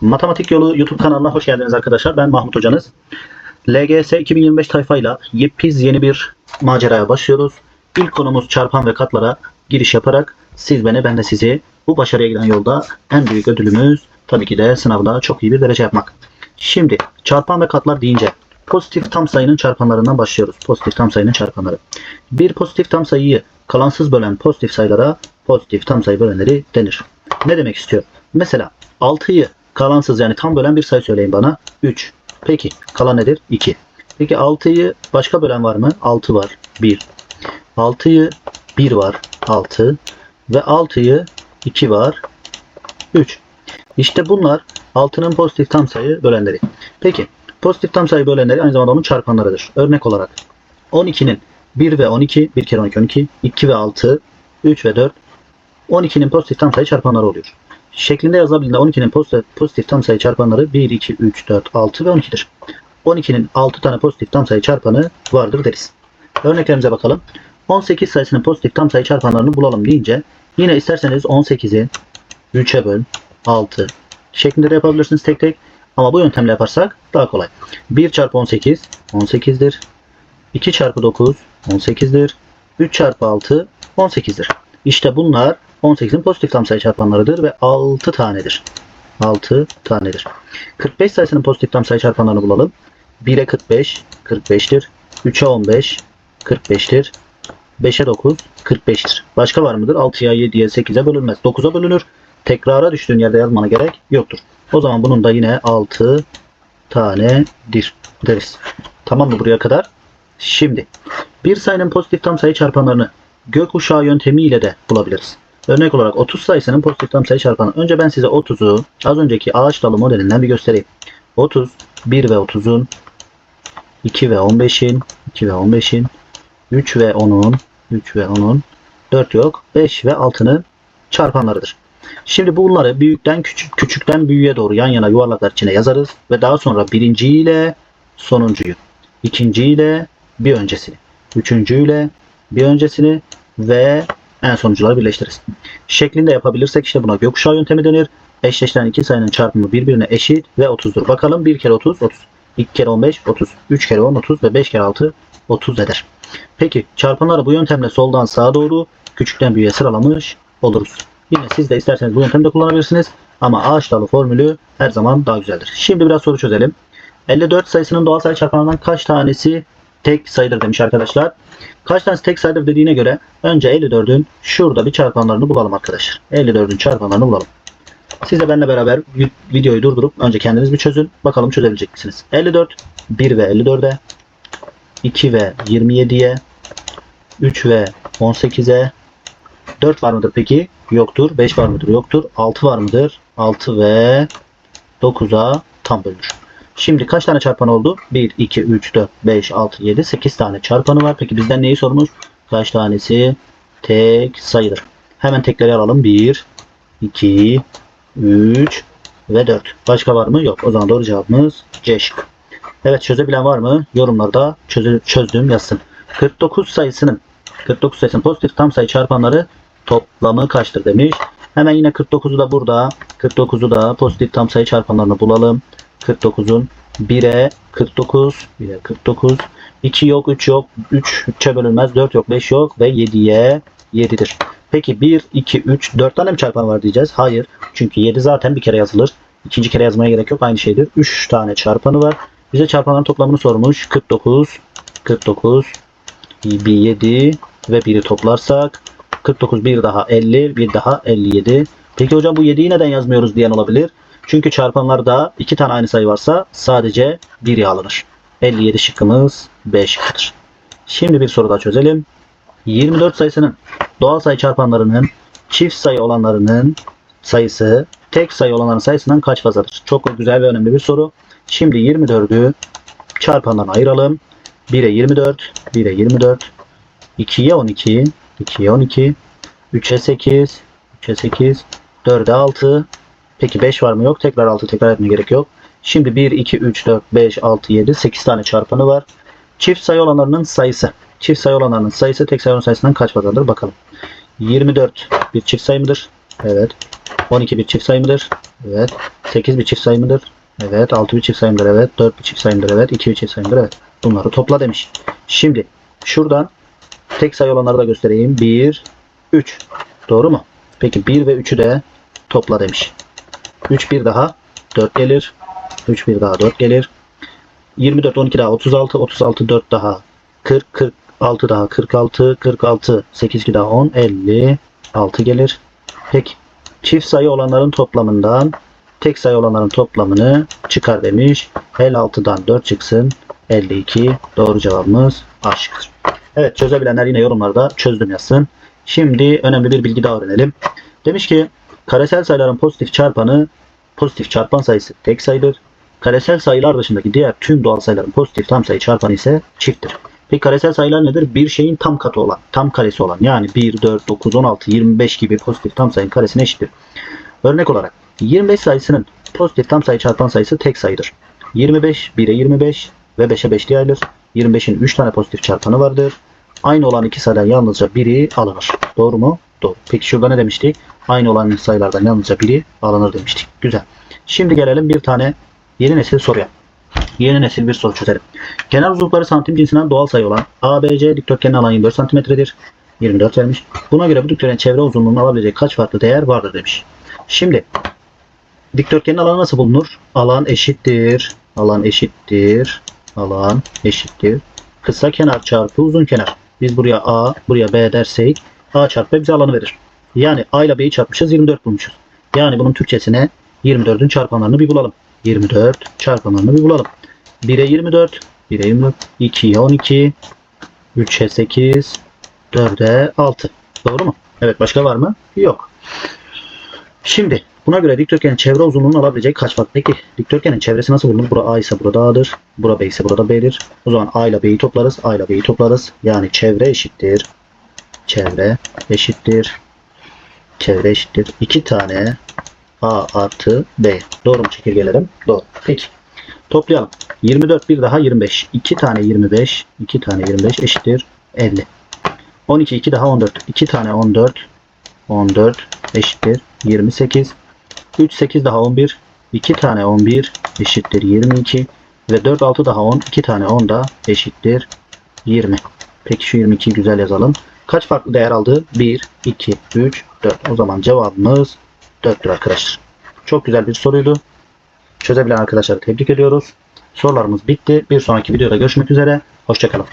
Matematik Yolu YouTube kanalına hoş geldiniz arkadaşlar. Ben Mahmut Hocanız. LGS 2025 tayfayla yepyeni yeni bir maceraya başlıyoruz. İlk konumuz çarpan ve katlara giriş yaparak siz beni ben de sizi bu başarıya giden yolda en büyük ödülümüz tabii ki de sınavda çok iyi bir derece yapmak. Şimdi çarpan ve katlar deyince pozitif tam sayının çarpanlarından başlıyoruz. Pozitif tam sayının çarpanları. Bir pozitif tam sayıyı kalansız bölen pozitif sayılara pozitif tam sayı bölenleri denir. Ne demek istiyor? Mesela 6'yı kalansız yani tam bölen bir sayı söyleyin bana. 3. Peki kalan nedir? 2. Peki 6'yı başka bölen var mı? 6 var. 1. 6'yı 1 var. 6. Ve 6'yı 2 var. 3. İşte bunlar 6'nın pozitif tam sayı bölenleri. Peki pozitif tam sayı bölenleri aynı zamanda onun çarpanlarıdır. Örnek olarak 12'nin 1 ve 12, 1 kere 12, 12, 2 ve 6, 3 ve 4, 12'nin pozitif tam sayı çarpanları oluyor. Şeklinde yazılabildiğinde 12'nin pozitif, pozitif tam sayı çarpanları 1, 2, 3, 4, 6 ve 12'dir. 12'nin 6 tane pozitif tam sayı çarpanı vardır deriz. Örneklerimize bakalım. 18 sayısının pozitif tam sayı çarpanlarını bulalım deyince yine isterseniz 18'i 3'e böl 6 şeklinde de yapabilirsiniz tek tek. Ama bu yöntemle yaparsak daha kolay. 1 çarpı 18 18'dir. 2 çarpı 9 18'dir. 3 çarpı 6 18'dir. İşte bunlar 18'in pozitif tam sayı çarpanlarıdır ve 6 tanedir. 6 tanedir. 45 sayısının pozitif tam sayı çarpanlarını bulalım. 1'e 45 45'tir. 3'e 15 45'tir. 5'e 9 45'tir. Başka var mıdır? 6'ya 7'ye 8'e bölünmez. 9'a bölünür. Tekrara düştüğün yerde yazmana gerek yoktur. O zaman bunun da yine 6 tanedir deriz. Tamam mı buraya kadar? Şimdi bir sayının pozitif tam sayı çarpanlarını gökkuşağı yöntemiyle de bulabiliriz. Örnek olarak 30 sayısının pozitif tam sayı çarpanı. Önce ben size 30'u az önceki ağaç dalı modelinden bir göstereyim. 30, 1 ve 30'un, 2 ve 15'in, 2 ve 15'in, 3 ve 10'un, 3 ve 10'un, 4 yok, 5 ve 6'nın çarpanlarıdır. Şimdi bunları büyükten küçük, küçükten büyüğe doğru yan yana yuvarlaklar içine yazarız ve daha sonra birinci ile sonuncuyu, ikinci ile bir öncesini, üçüncü ile bir öncesini ve en sonuncuları birleştiririz. Şeklinde yapabilirsek işte buna gökkuşağı yöntemi denir. Eşleşen iki sayının çarpımı birbirine eşit ve 30'dur. Bakalım 1 kere 30 30. 2 kere 15 30. 3 kere 10 30 ve 5 kere 6 30 eder. Peki çarpanları bu yöntemle soldan sağa doğru küçükten büyüğe sıralamış oluruz. Yine siz de isterseniz bu yöntemi de kullanabilirsiniz. Ama ağaç dalı formülü her zaman daha güzeldir. Şimdi biraz soru çözelim. 54 sayısının doğal sayı çarpanlarından kaç tanesi tek sayıdır demiş arkadaşlar. Kaç tanesi tek sayıdır dediğine göre önce 54'ün şurada bir çarpanlarını bulalım arkadaşlar. 54'ün çarpanlarını bulalım. Siz de benimle beraber videoyu durdurup önce kendiniz bir çözün. Bakalım çözebilecek misiniz? 54, 1 ve 54'e, 2 ve 27'ye, 3 ve 18'e, 4 var mıdır peki? Yoktur. 5 var mıdır? Yoktur. 6 var mıdır? 6 ve 9'a tam bölünür. Şimdi kaç tane çarpan oldu? 1, 2, 3, 4, 5, 6, 7, 8 tane çarpanı var. Peki bizden neyi sormuş? Kaç tanesi tek sayıdır? Hemen tekleri alalım. 1, 2, 3 ve 4. Başka var mı? Yok. O zaman doğru cevabımız C şıkkı. Evet çözebilen var mı? Yorumlarda çözü, yazsın. 49 sayısının 49 sayısının pozitif tam sayı çarpanları toplamı kaçtır demiş. Hemen yine 49'u da burada. 49'u da pozitif tam sayı çarpanlarını bulalım. 49'un 1'e 49, 1'e 49, 2 yok, 3 yok, 3 3'e bölünmez, 4 yok, 5 yok ve 7'ye 7'dir. Peki 1, 2, 3, 4 tane mi çarpan var diyeceğiz? Hayır. Çünkü 7 zaten bir kere yazılır. İkinci kere yazmaya gerek yok. Aynı şeydir. 3 tane çarpanı var. Bize çarpanların toplamını sormuş. 49, 49, bir 7 ve 1'i toplarsak 49 bir daha 50, bir daha 57. Peki hocam bu 7'yi neden yazmıyoruz diyen olabilir. Çünkü çarpanlarda iki tane aynı sayı varsa sadece biri alınır. 57 şıkkımız B şıkkıdır. Şimdi bir soru daha çözelim. 24 sayısının doğal sayı çarpanlarının çift sayı olanlarının sayısı tek sayı olanların sayısından kaç fazladır? Çok güzel ve önemli bir soru. Şimdi 24'ü çarpanlarına ayıralım. 1'e 24, 1'e 24, 2'ye 12, 2'ye 12, 3'e 8, 3'e 8, 4'e 6. Peki 5 var mı? Yok. Tekrar 6 tekrar etmeye gerek yok. Şimdi 1, 2, 3, 4, 5, 6, 7, 8 tane çarpanı var. Çift sayı olanlarının sayısı. Çift sayı olanlarının sayısı tek sayı olan sayısından kaç fazladır bakalım. 24 bir çift sayı mıdır? Evet. 12 bir çift sayı mıdır? Evet. 8 bir çift sayı mıdır? Evet. 6 bir çift sayı mıdır? Evet. 4 bir çift sayı mıdır? Evet. 2 bir çift sayı mıdır? Evet. Bunları topla demiş. Şimdi şuradan tek sayı olanları da göstereyim. 1, 3. Doğru mu? Peki 1 ve 3'ü de topla demiş. 3 bir daha 4 gelir. 3 bir daha 4 gelir. 24 12 daha 36 36 4 daha 40 46 daha 46 46 8 2 daha 10 56 gelir. Peki çift sayı olanların toplamından tek sayı olanların toplamını çıkar demiş. 56'dan 4 çıksın. 52 doğru cevabımız A şıkkıdır. Evet çözebilenler yine yorumlarda çözdüm yazsın. Şimdi önemli bir bilgi daha öğrenelim. Demiş ki karesel sayıların pozitif çarpanı pozitif çarpan sayısı tek sayıdır. Karesel sayılar dışındaki diğer tüm doğal sayıların pozitif tam sayı çarpanı ise çifttir. Peki karesel sayılar nedir? Bir şeyin tam katı olan, tam karesi olan yani 1, 4, 9, 16, 25 gibi pozitif tam sayının karesine eşittir. Örnek olarak 25 sayısının pozitif tam sayı çarpan sayısı tek sayıdır. 25 1'e 25 ve 5'e 5 diye ayrılır. 25'in 3 tane pozitif çarpanı vardır. Aynı olan iki sayıdan yalnızca biri alınır. Doğru mu? Doğru. Peki şurada ne demiştik? Aynı olan sayılardan yalnızca biri alınır demiştik. Güzel. Şimdi gelelim bir tane yeni nesil soruya. Yeni nesil bir soru çözelim. Kenar uzunlukları santim cinsinden doğal sayı olan ABC dikdörtgenin alanı 24 santimetredir. 24 vermiş. Buna göre bu dikdörtgenin çevre uzunluğunu alabilecek kaç farklı değer vardır demiş. Şimdi dikdörtgenin alanı nasıl bulunur? Alan eşittir. Alan eşittir. Alan eşittir. Kısa kenar çarpı uzun kenar. Biz buraya A, buraya B dersek A çarpı B bize alanı verir. Yani A ile B'yi çarpmışız 24 bulmuşuz. Yani bunun Türkçesine 24'ün çarpanlarını bir bulalım. 24 çarpanlarını bir bulalım. 1'e 24, 1'e 24, 2'ye 12, 3'e 8, 4'e 6. Doğru mu? Evet başka var mı? Yok. Şimdi buna göre dikdörtgenin çevre uzunluğunu alabilecek kaç farklı? Peki dikdörtgenin çevresi nasıl bulunur? Bura A ise burada A'dır. Bura B ise burada B'dir. O zaman A ile B'yi toplarız. A ile B'yi toplarız. Yani çevre eşittir. Çevre eşittir. Çevre eşittir. 2 tane A artı B. Doğru mu çekirgelerim? Doğru. Peki. Toplayalım. 24 bir daha 25. 2 tane 25. 2 tane 25 eşittir 50. 12 2 daha 14. 2 tane 14. 14 eşittir 28. 3 8 daha 11. 2 tane 11 eşittir 22. Ve 4 6 daha 10. 2 tane 10 da eşittir 20. Peki şu 22'yi güzel yazalım. Kaç farklı değer aldı? 1, 2, 3, 4. O zaman cevabımız 4'tür arkadaşlar. Çok güzel bir soruydu. Çözebilen arkadaşları tebrik ediyoruz. Sorularımız bitti. Bir sonraki videoda görüşmek üzere. Hoşçakalın.